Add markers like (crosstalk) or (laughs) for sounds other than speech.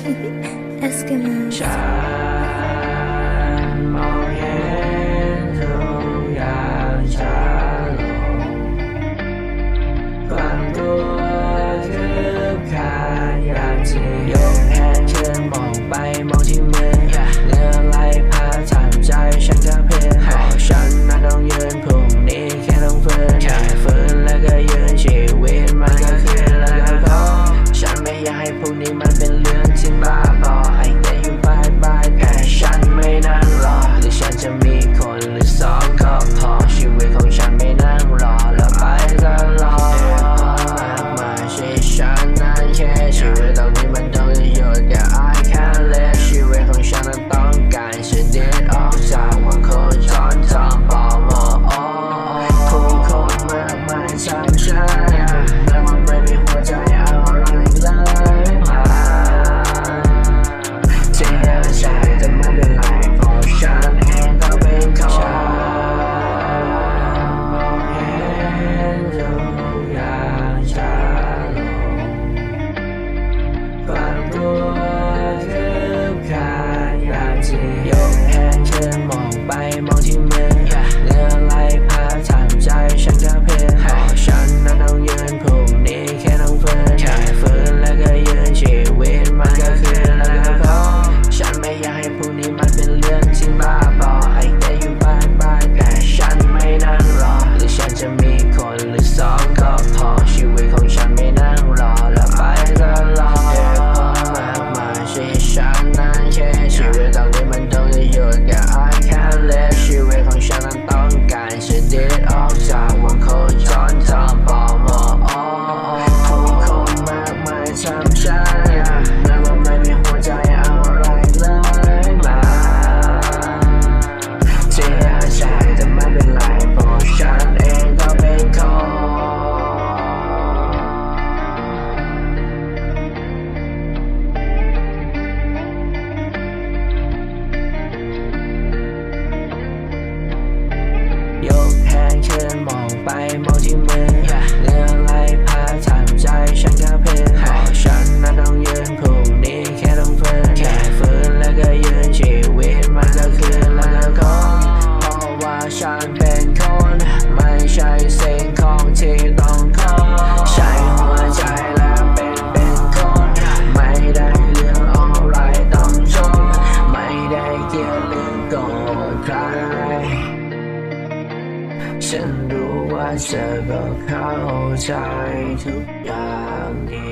(laughs) Eskimos. All oh, right. เชิญมองไปมองที่มือเรื่องไรพาทามใจฉันก็เพลินบอกฉันนั้นต้องยืนพรุ่งนี้แค่ต้องเพลินแค่ฟื้นแล้วก็ยืนชีวิตมันก็คืนแล้วก็กองเพราะว่าฉันเป็นคนไม่ใช่สิ่งของที่ต้องขอใช้หัวใจและเป็นเป็นคนไม่ได้เรื่องอะไรต้องชมไม่ได้เกี่ยวเรื่องโกรธใคร ฉันรู้ว่าเธอก็เข้าใจทุกอย่างดี